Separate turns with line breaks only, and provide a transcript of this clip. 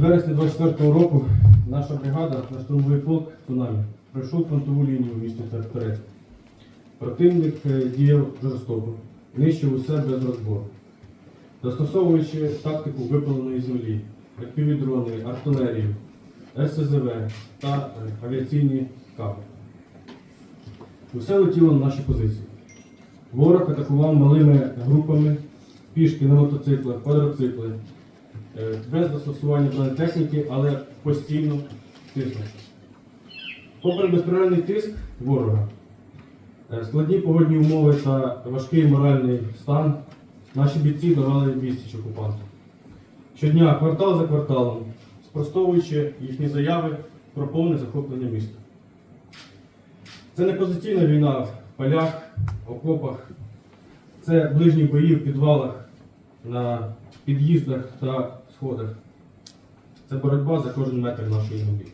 вересня 24 року наша бригада, наш штурмовий полк «Цунамі» пройшов фронтову лінію в місті Торецьк. Противник е, діяв жорстоко, нищив усе без розбору. Застосовуючи тактику випаленої землі, FPV-дрони, артилерію, РСЗВ та е, авіаційні капи. Усе летіло на наші позиції. Ворог атакував малими групами, пішки на мотоциклах, квадроцикли, без застосування бронетехніки, але постійно тиснув. Попри безперервний тиск ворога, е, складні погодні умови та важкий моральний стан, наші бійці давали відсіч окупанту. Щодня, квартал за кварталом, спростовуючи їхні заяви про повне захоплення міста. Це не позиційна війна в полях, окопах, це ближні бої в підвалах, на під'їздах та сходах. Це боротьба за кожен метр нашої землі.